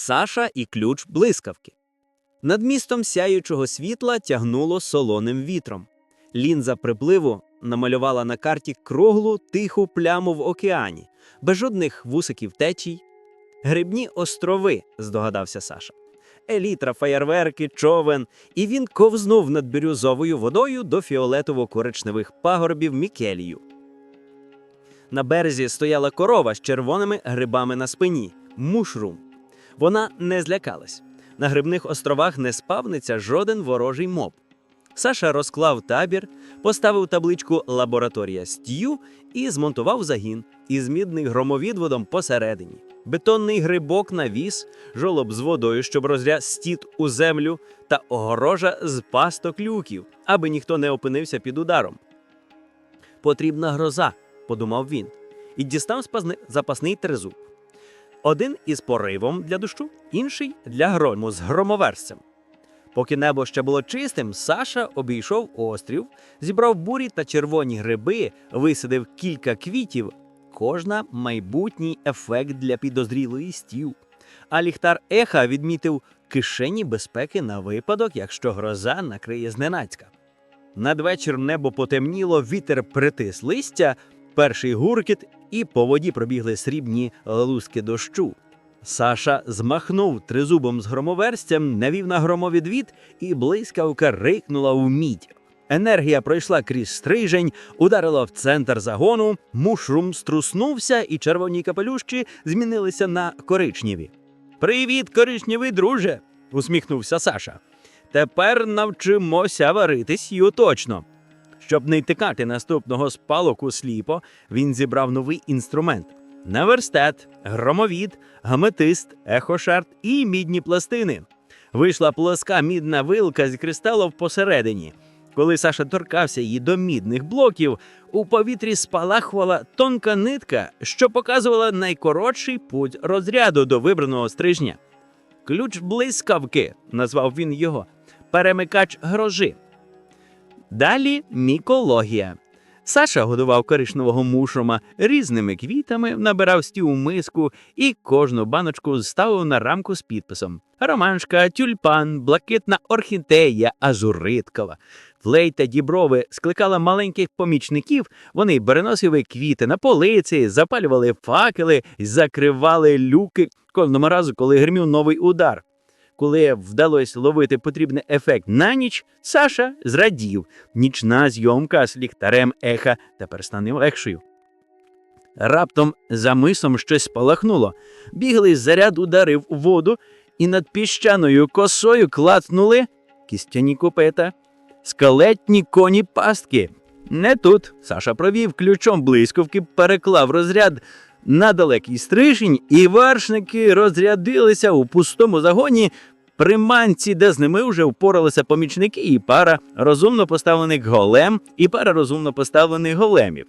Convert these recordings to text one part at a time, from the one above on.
Саша і ключ блискавки. Над містом сяючого світла тягнуло солоним вітром. Лінза припливу намалювала на карті круглу тиху пляму в океані, без жодних вусиків течій. Грибні острови, здогадався Саша. Елітра, феєрверки, човен, і він ковзнув над бірюзовою водою до фіолетово-коричневих пагорбів Мікелію. На березі стояла корова з червоними грибами на спині мушрум. Вона не злякалась. На грибних островах не спавниться жоден ворожий моб. Саша розклав табір, поставив табличку Лабораторія Стью і змонтував загін із мідним громовідводом посередині. Бетонний грибок навіс, жолоб з водою, щоб розряд стіт у землю, та огорожа з пасток люків, аби ніхто не опинився під ударом. Потрібна гроза, подумав він, і дістав запасний тризуб. Один із поривом для дощу, інший для грому з громоверцем. Поки небо ще було чистим, Саша обійшов острів, зібрав бурі та червоні гриби, висадив кілька квітів. Кожна майбутній ефект для підозрілої стів. А ліхтар еха відмітив кишені безпеки на випадок, якщо гроза накриє зненацька. Надвечір небо потемніло, вітер притис листя, перший гуркіт, і по воді пробігли срібні луски дощу. Саша змахнув тризубом з громоверстям, навів на громовідвід, і блискавка рикнула у мідь. Енергія пройшла крізь стрижень, ударила в центр загону, мушрум струснувся, і червоні капелюшки змінилися на коричневі. Привіт, коричневий друже! усміхнувся Саша. Тепер навчимося варитись ю точно. Щоб не тикати наступного спалоку сліпо, він зібрав новий інструмент: наверстет, громовід, гаметист, ехошарт і мідні пластини. Вийшла плоска мідна вилка з кристалом посередині. Коли Саша торкався її до мідних блоків, у повітрі спалахувала тонка нитка, що показувала найкоротший путь розряду до вибраного стрижня. Ключ блискавки, назвав він його, перемикач грожи. Далі мікологія. Саша годував коричневого мушрома різними квітами, набирав стів у миску і кожну баночку ставив на рамку з підписом: ромашка, тюльпан, блакитна орхідея, азуриткова. Флейта діброви скликала маленьких помічників. Вони переносили квіти на полиці, запалювали факели, закривали люки кожного разу, коли гримів новий удар. Коли вдалося ловити потрібний ефект на ніч, Саша зрадів. Нічна зйомка з ліхтарем еха тепер стане легшою. Раптом за мисом щось спалахнуло. Бігли заряд ударив у воду, і над піщаною косою клацнули кістяні копета, скелетні коні пастки. Не тут. Саша провів ключом блискавки, переклав розряд на далекий стрижень, і вершники розрядилися у пустому загоні при манці, де з ними вже впоралися помічники і пара розумно поставлених голем і пара розумно поставлених големів.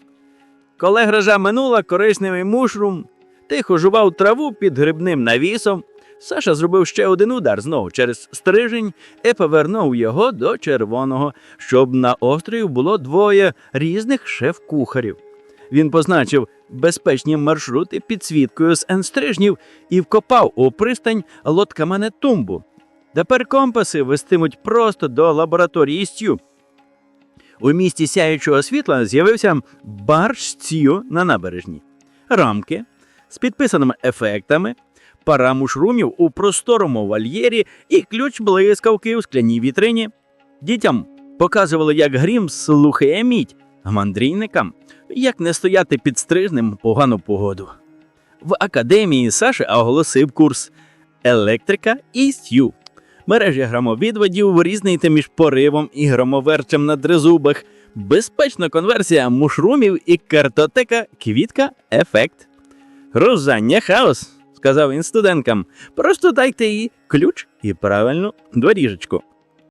Коли грожа минула, коричневий мушрум тихо жував траву під грибним навісом. Саша зробив ще один удар знову через стрижень і повернув його до червоного, щоб на острові було двоє різних шеф-кухарів. Він позначив безпечні маршрути підсвіткою з енстрижнів і вкопав у пристань лодкамане тумбу. Тепер компаси вестимуть просто до лабораторії Стю. У місті сяючого світла з'явився барж Стю на набережні, рамки з підписаними ефектами, пара мушрумів у просторому вольєрі і ключ блискавки у скляній вітрині. Дітям показували, як грім слухає мідь, мандрійникам як не стояти під стрижнем погану погоду. В академії Саша оголосив курс електрика і стю. Мережі громовідводів різниця між поривом і громоверчем на дрезубах, безпечна конверсія мушрумів і картотека квітка ефект. Розання хаос, сказав він студенткам. Просто дайте їй ключ і правильну доріжечку.